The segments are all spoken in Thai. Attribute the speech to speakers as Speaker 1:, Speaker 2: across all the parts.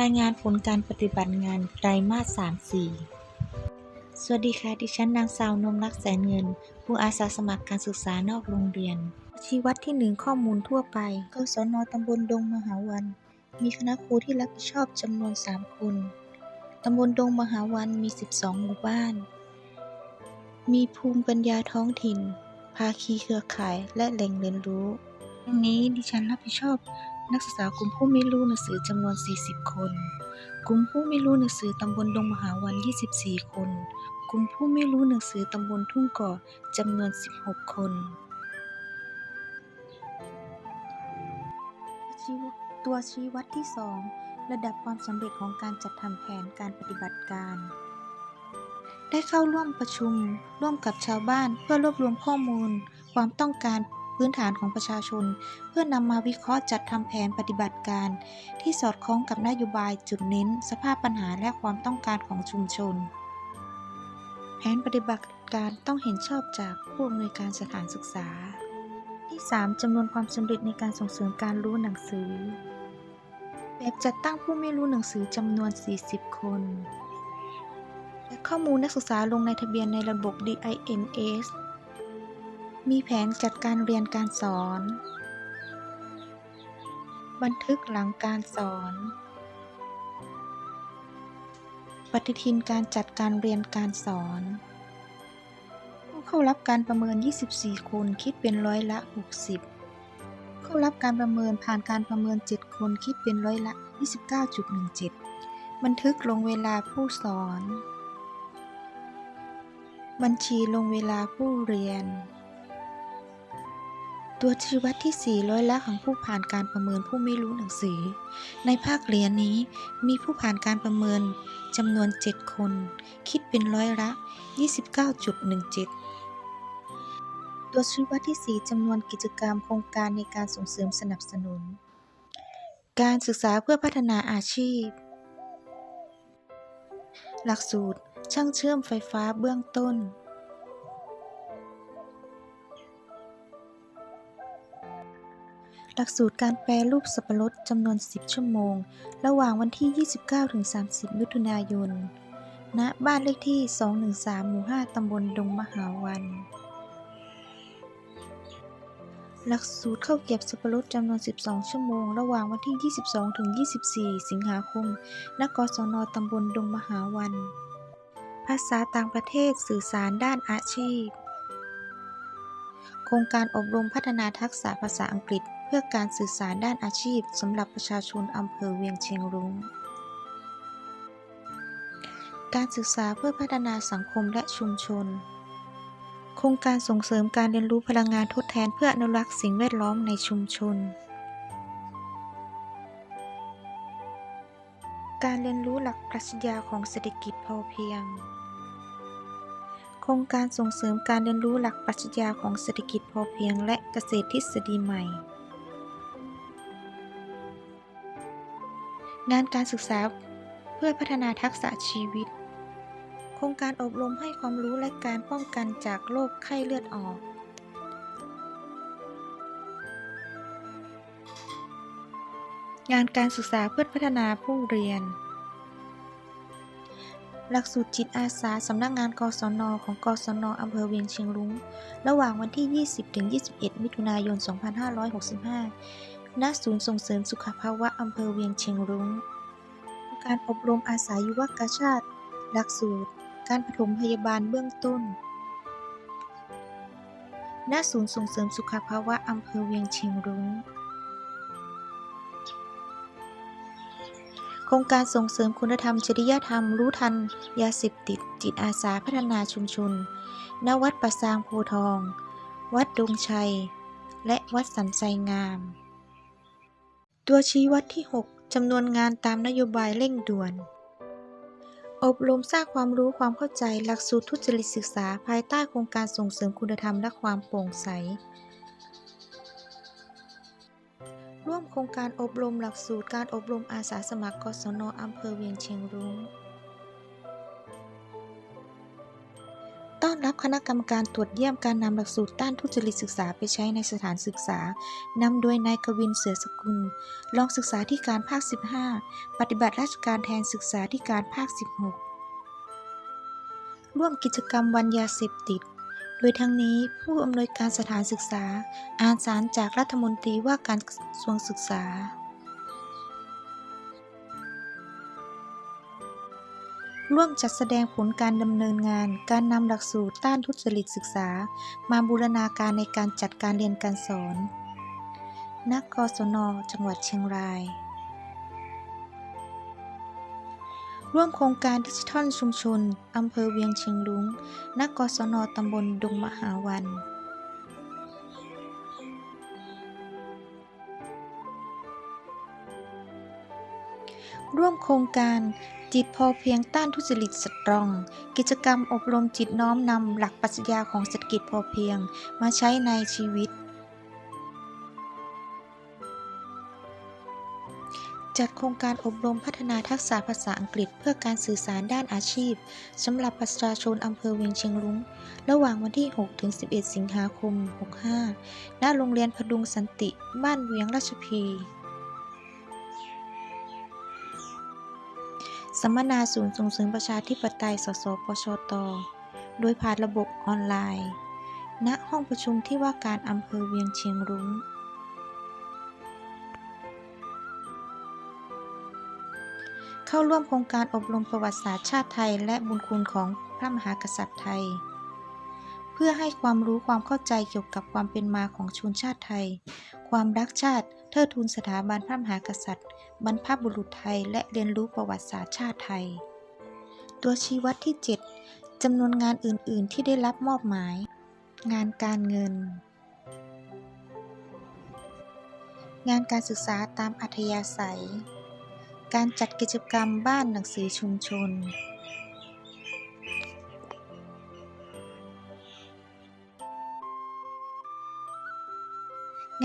Speaker 1: รายงานผลการปฏิบัติงานไตรมาส 3-4 สวัสดีค่ะ ดิฉันนางสาวนมรักแสนเงิน ผู้อาสาสมัครการศึกษานอกโรงเรียน ชีวัดที่1ข้อมูลทั่วไปกศนตำบลดงมหาวัน มีคณะครูที่รับผิดชอบจำนวน 3 คน ตำบลดงมหาวันมี 12 หมู่บ้าน มีภูมิปัญญาท้องถิ่น ภาคีเครือข่ายและแหล่งเรียนรู้ดังนี้ดิฉันรับผิดชอบ นักศึกษากลุ่มผู้ไม่รู้หนังสือจำนวน 40 คน กลุ่มผู้ไม่รู้หนังสือตำบลดงมหาวัน 24 คน กลุ่มผู้ไม่รู้หนังสือตำบลทุ่งก่อจำนวน 16 คนตัวชี้วัดที่ 2 ระดับความสำเร็จของการจัดทำแผนการปฏิบัติการ ได้เข้าร่วมประชุม ร่วมกับชาวบ้านเพื่อรวบรวมข้อมูล ความต้องการ พื้นฐานของประชาชน เพื่อนำมาวิเคราะห์จัดทำแผนปฏิบัติการ ที่สอดคล้องกับนโยบายจุดเน้น สภาพปัญหาและความต้องการของชุมชน แผนปฏิบัติการต้องเห็นชอบจากผู้อำนวยการสถานศึกษา ที่ 3จำนวนความสำเร็จในการส่งเสริมการรู้หนังสือ แบบจัดตั้งผู้ไม่รู้หนังสือจำนวน 40 คนและข้อมูลนักศึกษาลงในทะเบียนในระบบ DIMS มีแผนจัดการเรียนการสอน บันทึกหลังการสอน ปฏิทินการจัดการเรียนการสอน ผู้เข้ารับการประเมิน 24 คนคิดเป็นร้อยละ 60 เข้ารับการประเมินผ่านการประเมิน 7 คนคิดเป็นร้อยละ 29.17 บันทึกลงเวลาผู้สอน บัญชีลงเวลาผู้เรียน ตัวชี้วัดที่ 4 ร้อยละของผู้ผ่านการประเมินผู้ไม่รู้หนังสือ ในภาคเรียนนี้มีผู้ผ่านการประเมินจำนวน 7 คน คิดเป็นร้อยละ 29.17 ตัวชี้วัดที่ 4จำนวนกิจกรรมโครงการในการส่งเสริมสนับสนุน การศึกษาเพื่อพัฒนาอาชีพ หลักสูตร ช่างเชื่อมไฟฟ้าเบื้องต้น หลักสูตรการแปรรูปสับปะรดจำนวน 10 ชั่วโมง ระหว่างวันที่ 29-30 มิถุนายน ณ บ้านเลขที่ 213 หมู่ 5 ตำบลดงมหาวัน หลักสูตรเข้าเก็บสับปะรดจำนวน 12 ชั่วโมง ระหว่างวันที่ 22-24 สิงหาคม ณ กศน ตำบลดงมหาวัน ภาษาต่างประเทศสื่อสารด้านอาชีพโครงการอบรมพัฒนาทักษะภาษาอังกฤษ เพื่อการสื่อสารด้านอาชีพสำหรับประชาชนอำเภอเวียงเชียงรุง้ง การศึกษาเพื่อพัฒนาสังคมและชุมชน โครงการส่งเสริมการเรียนรู้พลังงานทดแทนเพื่ออนุรักษ์สิ่งแวดล้อมในชุมชน การเรียนรู้หลักปรัชญาของเศรษฐกิจพอเพียง โครงการส่งเสริมการเรียนรู้หลักปรัชญาของเศรษฐกิจพอเพียง และเกษตรทฤษฎีใหม่ งานการศึกษาเพื่อพัฒนาทักษะชีวิต โครงการอบรมให้ความรู้และการป้องกันจากโรคไข้เลือดออก งานการศึกษาเพื่อพัฒนาผู้เรียน หลักสูตรจิตอาสาสำนักงานกศนของกศนอำเภอเวียงเชียงรุง้ง ระหว่างวันที่ 20-21 มิถุนายน 2565 ณศูนย์ส่งเสริมสุขภาวะอำเภอเวียงเชียงรุง้ง การอบรมอาสายุวกชาติ หลักสูตร การปฐมพยาบาลเบื้องต้น ณศูนย์ส่งเสริมสุขภาวะอำเภอเวียงเชียงรุง้ง โครงการส่งเสริมคุณธรรมจริยธรรมรู้ทัน ยาเสพติด จิตอาสาพัฒนาชุมชน ณวัดประซางโพทอง วัดดงชัย และวัดสันไซงาม ตัวชี้วัดที่ 6จำนวนงานตามนโยบายเร่งด่วน อบรมสร้างความรู้ความเข้าใจหลักสูตรทุจริตศึกษาภายใต้โครงการส่งเสริมคุณธรรมและความโปร่งใส ร่วมโครงการอบรมหลักสูตรการอบรมอาสาสมัครกศนอำเภอเวียงเชียงรุง้ง ต้อนอนรับคณะกรรมการตรวจเยี่ยมการนำหลักสูตรต้านทุจริตศึกษาไปใช้ในสถานศึกษานำโดยนายกวินเสือสกุล รองศึกษาธิการภาค 15 ปฏิบัติราชการแทนศึกษาธิการภาค 16 ร่วมกิจกรรมวันยาเสพติด โดยทั้งนี้ผู้อำนวยการสถานศึกษาอ่านสารจากรัฐมนตรีว่าการกระทรวงศึกษา ร่วมจัดแสดงผลการดำเนินงาน การนำหลักสูตรต้านทุจริตศึกษา มาบูรณาการในการจัดการเรียนการสอนนักกศน จังหวัดเชียงราย ร่วมโครงการดิจิทัลชุมชนอำเภอเวียงเชียงรุง้งนักกศน ตำบลดงมหาวัน ร่วมโครงการจิตพอเพียงต้านทุจริตสตรอง กิจกรรมอบรมจิตน้อมนำหลักปรัชญาของเศรษฐกิจพอเพียงมาใช้ในชีวิต จัดโครงการอบรมพัฒนาทักษะภาษาอังกฤษเพื่อการสื่อสารด้านอาชีพสำหรับประชาชนอำเภอเวียงเชียงรุง้งระหว่างวันที่6ถึง11 สิงหาคม 65 ณ โรงเรียนพดุงสันติ บ้านเวียงราชพี มมนาศูนย์ส่งเสริมประชาธิปไตย สสปชต โดยผ่านระบบออนไลน์ ณ ห้องประชุมที่ว่าการอำเภอเวียงเชียงรุง้ง เข้าร่วมโครงการอบรมประวัติศาสตร์ชาติไทย และบุญคุณของพระมหากษัตริย์ไทย เพื่อให้ความรู้ความเข้าใจเกี่ยวกับความเป็นมาของชนชาติไทย ความรักชาติ เทิดทูนสถาบันพระมหากษัตริย์ บรรพบุรุษไทยและเรียนรู้ประวัติศาสตร์ชาติไทย ตัวชี้วัดที่ 7จำนวนงานอื่น ๆ ที่ได้รับมอบหมาย งานการเงิน งานการศึกษาตามอัธยาศัย การจัดกิจกรรมบ้านหนังสือชุมชน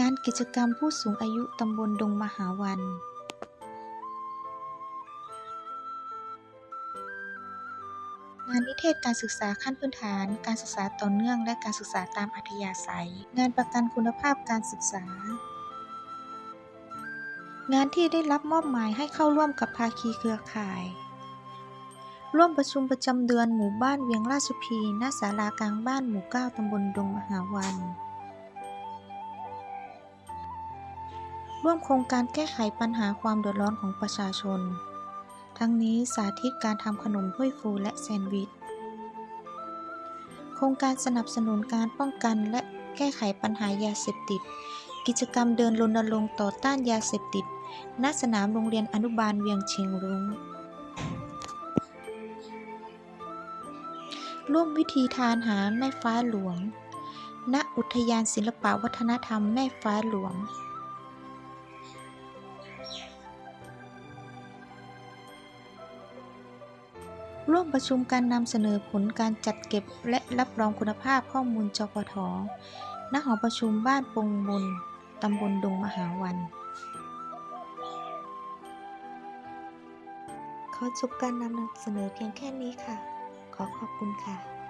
Speaker 1: งานกิจกรรมผู้สูงอายุตำบลดงมหาวัน งานนิเทศการศึกษาขั้นพื้นฐาน การศึกษาต่อเนื่อง และการศึกษาตามอัธยาศัย งานประกันคุณภาพการศึกษา งานที่ได้รับมอบหมายให้เข้าร่วมกับภาคีเครือข่าย ร่วมประชุมประจำเดือนหมู่บ้านเวียงราชพีณศาลากลางบ้านหมู่ 9ตำบลดงมหาวัน ร่วมโครงการแก้ไขปัญหาความเดือดร้อนของประชาชน ทั้งนี้สาธิตการทำขนมถ้วยฟูและแซนด์วิช โครงการสนับสนุนการป้องกันและแก้ไขปัญหายาเสพติด กิจกรรมเดินรณรงค์ต่อต้านยาเสพติด ณ สนามโรงเรียนอนุบาลเวียงเชียงรุง้ง ร่วมวิธีทานหาแม่ฟ้าหลวง ณ อุทยานศิลปวัฒนธรรมแม่ฟ้าหลวง ร่วมประชุมการนำเสนอผลการจัดเก็บและรับรองคุณภาพข้อมูลจปทณหอประชุมบ้านปงบนตำบลดงมหาวัน ขอจบการนำเสนอเพียงแค่นี้ค่ะ ขอขอบคุณค่ะ